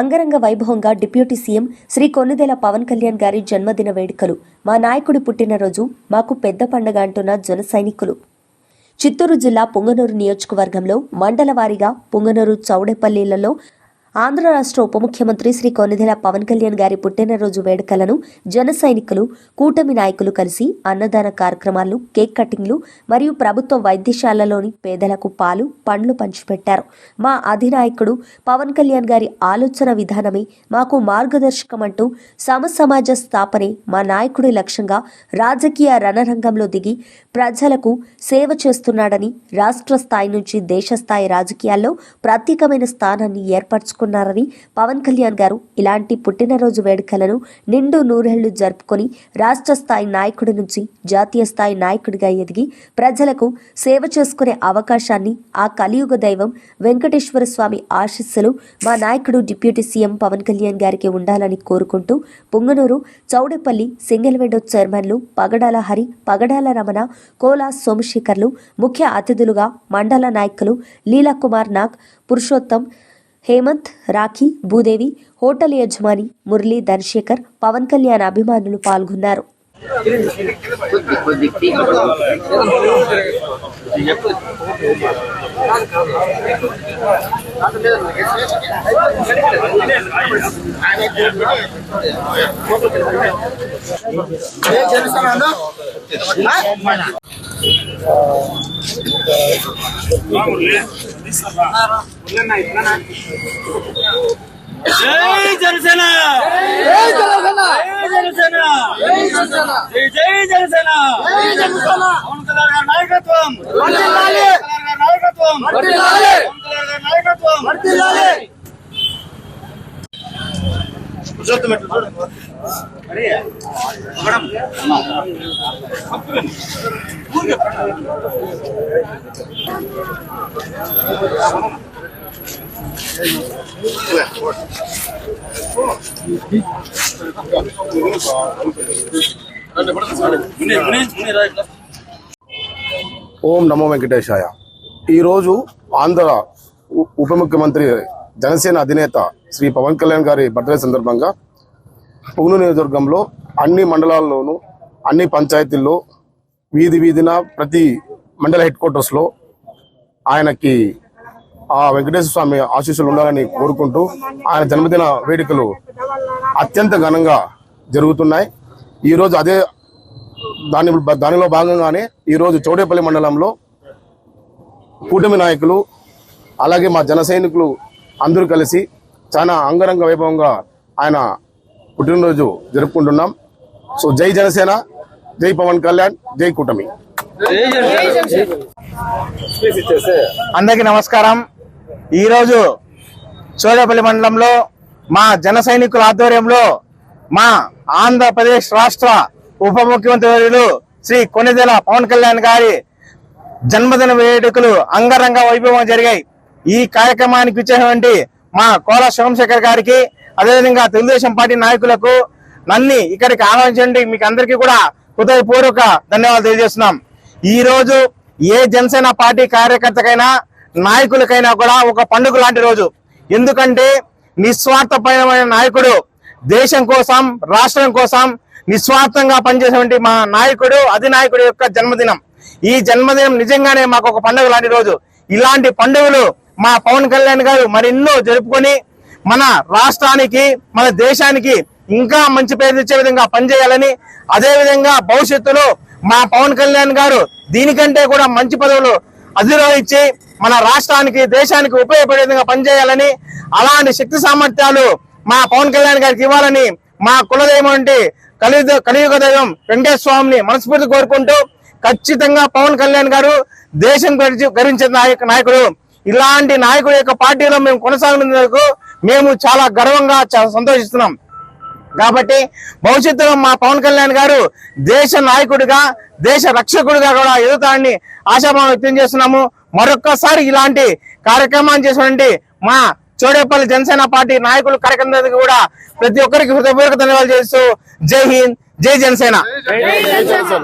అంగరంగ వైభవంగా deputy CM Shri Konidela Pawan Kalyan గారి జన్మదిన వేడుకలు. మా నాయకుడి పుట్టినరోజు మాకు పెద్ద పండగ అంటున్న జన సైనికులు. చిత్తూరు జిల్లా పొంగనూరు నియోజకవర్గంలో మండల వారీగా పొంగనూరు చౌడేపల్లిలలో ఆంధ్ర రాష్ట్ర ఉప ముఖ్యమంత్రి శ్రీ కొనిదెల పవన్ కళ్యాణ్ గారి పుట్టినరోజు వేడుకలను జన సైనికులు కూటమి నాయకులు కలిసి అన్నదాన కార్యక్రమాలు కేక్ కటింగ్లు మరియు ప్రభుత్వ వైద్యశాలలోని పేదలకు పాలు పండ్లు పంచిపెట్టారు. మా అధినాయకుడు పవన్ కళ్యాణ్ గారి ఆలోచన విధానమే మాకు మార్గదర్శకం అంటూ సమ సమాజ స్థాపనే మా నాయకుడి లక్ష్యంగా రాజకీయ రణరంగంలో దిగి ప్రజలకు సేవ చేస్తున్నాడని రాష్ట్ర స్థాయి నుంచి దేశ స్థాయి రాజకీయాల్లో ప్రత్యేకమైన స్థానాన్ని చేసుకున్నారని పవన్ కళ్యాణ్ గారు ఇలాంటి పుట్టినరోజు వేడుకలను నిండు నూరేళ్ళు జరుపుకొని రాష్ట్ర స్థాయి నాయకుడి నుంచి జాతీయ స్థాయి నాయకుడిగా ఎదిగి ప్రజలకు సేవ చేసుకునే అవకాశాన్ని ఆ కలియుగ దైవం వెంకటేశ్వర స్వామి ఆశీస్సులు మా నాయకుడు డిప్యూటీ సీఎం పవన్ కళ్యాణ్ గారికి ఉండాలని కోరుకుంటూ పొంగనూరు చౌడేపల్లి సింగిల్ విండో చైర్మన్లు పగడాల హరి పగడాల రమణ కోలా సోమశేఖర్లు ముఖ్య అతిథులుగా మండల నాయకులు లీలా కుమార్ నాగ్ పురుషోత్తం హేమంత్ రాఖీ భూదేవి హోటల్ యజమాని మురళీ ధనశేఖర్ పవన్ కళ్యాణ్ అభిమానులు పాల్గొన్నారు. జై జనసేన! జై జనసేన! జై జనసేన! జై జై జనసేన! కళ్యాణ్ గారి నాయకత్వం! నాయకత్వం! నాయకత్వం! కూర్చోద్దు మెట్లు చూడు అరే మేడం ముని ముని ముని రా ఇట్లా ఓం నమో వెంకటేశాయ ఈరోజు ఆంధ్ర ఉ- ఉప ముఖ్యమంత్రి జనసేన అధినేత శ్రీ పవన్ కళ్యాణ్ గారి బర్త్డే సందర్భంగా పుంగనూరు నియోజకవర్గంలో అన్ని మండలాల్లోనూ అన్ని పంచాయతీల్లో వీధి వీధిన ప్రతి మండల హెడ్ క్వార్టర్స్లో ఆయనకి ఆ వెంకటేశ్వర స్వామి ఆశీస్సులు ఉండాలని కోరుకుంటూ ఆయన జన్మదిన వేడుకలు అత్యంత ఘనంగా జరుగుతున్నాయి. ఈరోజు అదే దాని దానిలో భాగంగానే ఈరోజు చౌడేపల్లి మండలంలో కూటమి నాయకులు అలాగే మా జన సైనికులు అందరూ కలిసి చాలా అంగరంగ వైభవంగా ఆయన పుట్టినరోజు జరుపుకుంటున్నాం. సో జై జనసేన జై పవన్ కళ్యాణ్ జై కూటమి. అందరికీ నమస్కారం. ఈరోజు చోడపల్లి మండలంలో మా జన సైనికుల ఆధ్వర్యంలో మా ఆంధ్రప్రదేశ్ రాష్ట్ర ఉప ముఖ్యమంత్రి శ్రీ కొనిదెల పవన్ కళ్యాణ్ గారి జన్మదిన వేడుకలు అంగరంగ వైభవం జరిగాయి. ఈ కార్యక్రమానికి ఇచ్చేటువంటి మా కోల సోమశేఖర్ గారికి అదేవిధంగా తెలుగుదేశం పార్టీ నాయకులకు నన్ని ఇక్కడికి ఆహ్వానించండి. మీకు అందరికీ కూడా హృదయపూర్వక ధన్యవాదాలు తెలియజేస్తున్నాం. ఈ రోజు ఏ జనసేన పార్టీ కార్యకర్తకైనా నాయకులకైనా కూడా ఒక పండుగ లాంటి రోజు. ఎందుకంటే నిస్వార్థపరమైన నాయకుడు దేశం కోసం రాష్ట్రం కోసం నిస్వార్థంగా పనిచేసినటువంటి మా నాయకుడు అధినాయకుడు యొక్క జన్మదినం. ఈ జన్మదినం నిజంగానే మాకు ఒక పండుగ లాంటి రోజు. ఇలాంటి పండుగలు మా పవన్ కళ్యాణ్ గారు మరెన్నో జరుపుకొని మన రాష్ట్రానికి మన దేశానికి ఇంకా మంచి పేరు తెచ్చే విధంగా పనిచేయాలని అదేవిధంగా భవిష్యత్తులో మా పవన్ కళ్యాణ్ గారు దీనికంటే కూడా మంచి పదవులు అధిరోహించి మన రాష్ట్రానికి దేశానికి ఉపయోగపడే విధంగా పనిచేయాలని అలాంటి శక్తి సామర్థ్యాలు మా పవన్ కళ్యాణ్ గారికి ఇవ్వాలని మా కులదైవం అంటే కలియుగ కలియుగ దైవం వెంకటేశ్వర స్వామిని మనస్ఫూర్తి కోరుకుంటూ ఖచ్చితంగా పవన్ కళ్యాణ్ గారు దేశం గరించి- గరించిన నాయక నాయకుడు. ఇలాంటి నాయకుడి యొక్క పార్టీలో మేము కొనసాగినందుకు మేము చాలా గర్వంగా సంతోషిస్తున్నాం. కాబట్టి భవిష్యత్తులో మా పవన్ కళ్యాణ్ గారు దేశ నాయకుడిగా దేశ రక్షకుడిగా కూడా ఎదుగుతాడని ఆశాభావం వ్యక్తం చేస్తున్నాము. మరొక్కసారి ఇలాంటి కార్యక్రమాన్ని చేసినటువంటి మా చోడేపల్లి జనసేన పార్టీ నాయకులు కార్యక్రమానికి కూడా ప్రతి ఒక్కరికి హృదయపూర్వక ధన్యవాదాలు చేస్తూ జై హింద్ జై జనసేన.